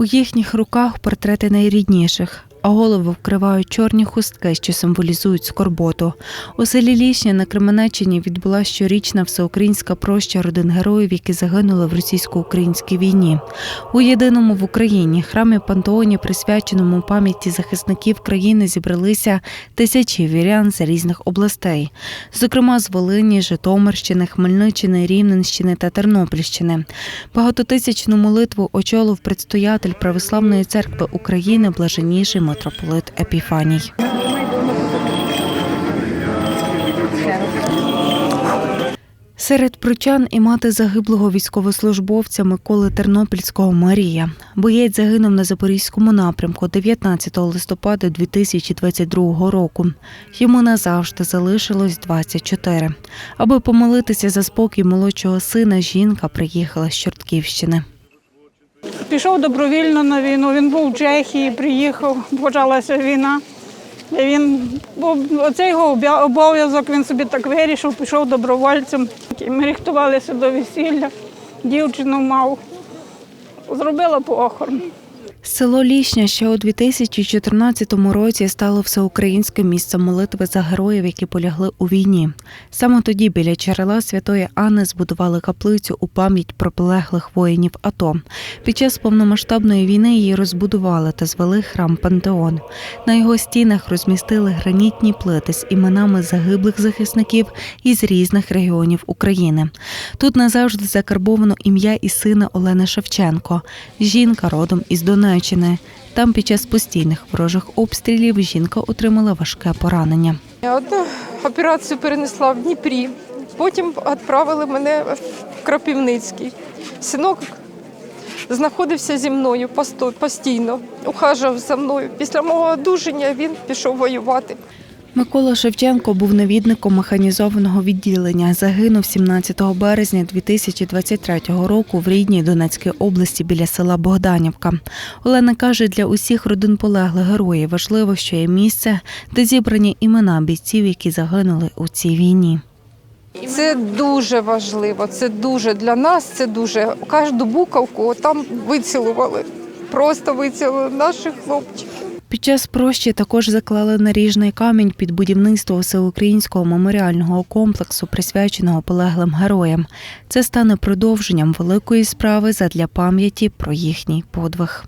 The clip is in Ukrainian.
У їхніх руках портрети найрідніших, а голови вкривають чорні хустки, що символізують скорботу. У селі Лішня на Кременеччині відбула щорічна всеукраїнська проща родин героїв, які загинули в російсько-українській війні. У єдиному в Україні храмі Пантеоні, присвяченому пам'яті захисників країни, зібралися тисячі вірян з різних областей, зокрема з Волині, Житомирщини, Хмельниччини, Рівненщини та Тернопільщини. Багатотисячну молитву очолив предстоятель Православної церкви України блаженніший митрополит Епіфаній. Серед прочан і мати загиблого військовослужбовця Миколи Тернопільського Марія. Боєць загинув на Запорізькому напрямку 19 листопада 2022 року. Йому назавжди залишилось 24. Аби помолитися за спокій молодшого сина, жінка приїхала з Чортківщини. Пішов добровільно на війну. Він був в Чехії, приїхав, почалася війна. І він оцей його обов'язок, він собі так вирішив, пішов добровольцем. І Ми рихтувалися до весілля, дівчину мав. Зробила похорон. Село Лішня ще у 2014 році стало всеукраїнським місцем молитви за героїв, які полягли у війні. Саме тоді біля джерела Святої Анни збудували каплицю у пам'ять про полеглих воїнів АТО. Під час повномасштабної війни її розбудували та звели храм Пантеон. На його стінах розмістили гранітні плити з іменами загиблих захисників із різних регіонів України. Тут назавжди закарбовано ім'я і сина Олени Шевченко. Жінка родом із Донеччини. Там під час постійних ворожих обстрілів жінка отримала важке поранення. Я одну операцію перенесла в Дніпрі, потім відправили мене в Крапівницький. Синок знаходився зі мною постійно, ухажував за мною. Після мого одужання він пішов воювати. Микола Шевченко був навідником механізованого відділення. Загинув 17 березня 2023 року в рідній Донецькій області біля села Богданівка. Олена каже, для усіх родин полеглих героїв важливо, що є місце, де зібрані імена бійців, які загинули у цій війні. Це дуже важливо. Це дуже для нас. Це дуже кожну буковку там вицілували. Просто вицілили наших хлопчиків. Під час прощі також заклали наріжний камінь під будівництво всеукраїнського меморіального комплексу, присвяченого полеглим героям. Це стане продовженням великої справи задля пам'яті про їхній подвиг.